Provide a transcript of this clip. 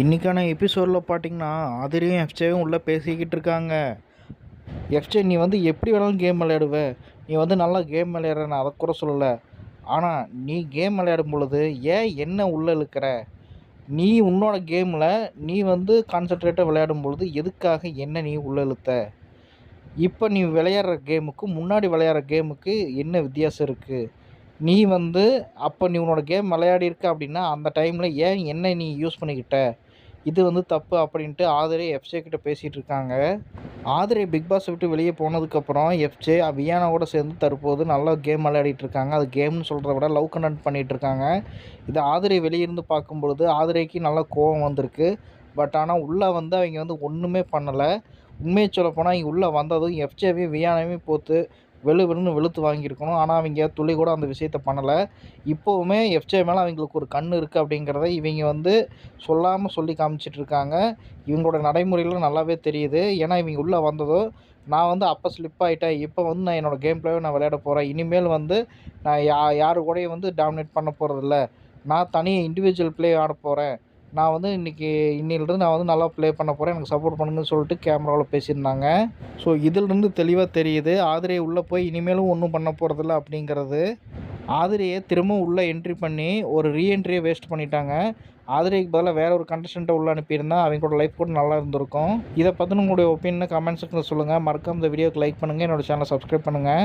இன்றைக்கான எபிசோடில் பார்த்தீங்கன்னா ஆதிரியும் எஃப்ஜேவும் உள்ளே பேசிக்கிட்டு இருக்காங்க. எஃப்ஜே நீ வந்து எப்படி வேணாலும் கேம் விளையாடுவ. நீ வந்து நல்லா கேம் விளையாடுற நான் அதை கூட சொல்லலை. ஆனால் நீ கேம் விளையாடும் பொழுது ஏன் என்ன உள்ளே இழுக்கிற? நீ உன்னோட கேமில் நீ வந்து கான்சன்ட்ரேட்டாக விளையாடும் பொழுது எதுக்காக என்ன நீ உள்ளே இழுத்த? இப்போ நீ விளையாடுற கேமுக்கு முன்னாடி விளையாடுற கேமுக்கு என்ன வித்தியாசம் இருக்குது நீ வந்து அப்போ நீ உன்னோட கேம் விளையாடி இருக்க அப்படின்னா அந்த டைமில் ஏன் என்ன நீ யூஸ் பண்ணிக்கிட்ட? இது வந்து தப்பு அப்படின்ட்டு ஆதரே எஃப்ஜே கிட்ட பேசிகிட்டு இருக்காங்க. ஆதரே பிக் பாஸ் விட்டு வெளியே போனதுக்கப்புறம் எஃப்ஜே வியானாவோட சேர்ந்து தற்போது நல்லா கேம் விளையாடிட்டு இருக்காங்க. அது கேம்னு சொல்கிறத விட லவ் கண்டென்ட் பண்ணிகிட்டு இருக்காங்க. இது ஆதிரை வெளியிருந்து பார்க்கும்பொழுது ஆதரேக்கு நல்லா கோவம் வந்திருக்கு. பட் ஆனால் உள்ளே வந்து அவங்க வந்து ஒன்றுமே பண்ணலை. உண்மையை சொல்லப்போனால் இங்கே உள்ளே வந்ததும் எஃப்ஜேவையும் வியானாவையும் போத்து வெளு வெளுன்னு வெளுத்து வாங்கியிருக்கணும். ஆனால் அவங்க துளி கூட அந்த விஷயத்த பண்ணலை. இப்போவுமே எஃப்ஜே மேலே அவங்களுக்கு ஒரு கண் இருக்குது அப்படிங்கிறத இவங்க வந்து சொல்லாமல் சொல்லி காமிச்சிட்ருக்காங்க. இவங்களோட நடைமுறையில் நல்லாவே தெரியுது. ஏன்னா இவங்க உள்ளே வந்ததும் நான் வந்து அப்போ ஸ்லிப் ஆகிட்டேன் இப்போ வந்து நான் என்னோடய கேம் பிளேவை நான் விளையாட போகிறேன் இனிமேல் வந்து நான் யா யாரு கூடயும் வந்து டாமினேட் பண்ண போகிறதில்ல நான் தனியாக இண்டிவிஜுவல் ப்ளே ஆட போகிறேன் நான் வந்து இன்றைக்கி இன்னிலிருந்து நான் வந்து நல்லா ப்ளே பண்ண போகிறேன் எனக்கு சப்போர்ட் பண்ணுங்கன்னு சொல்லிட்டு கேமராவில் பேசியிருந்தாங்க. ஸோ இதிலிருந்து தெளிவாக தெரியுது. ஆதிரையை உள்ளே போய் இனிமேலும் ஒன்றும் பண்ண போகிறதில்ல அப்படிங்கிறது. ஆதிரையை திரும்பவும் உள்ளே என்ட்ரி பண்ணி ஒரு ரீஎன்ட்ரியை வேஸ்ட் பண்ணிட்டாங்க. ஆதிரைக்கு பதிலாக வேற ஒரு கண்டஸ்டண்ட்டை உள்ளே அனுப்பியிருந்தா அவங்களோட லைஃப் கூட நல்லா இருந்திருக்கும். இதை பற்றின உங்களுடைய ஒப்பீனியனை கமெண்ட்ஸுக்கு சொல்லுங்கள் மறக்காம இந்த வீடியோக்கு லைக் பண்ணுங்கள் என்னோடய சேனலை சப்ஸ்கிரைப் பண்ணுங்கள்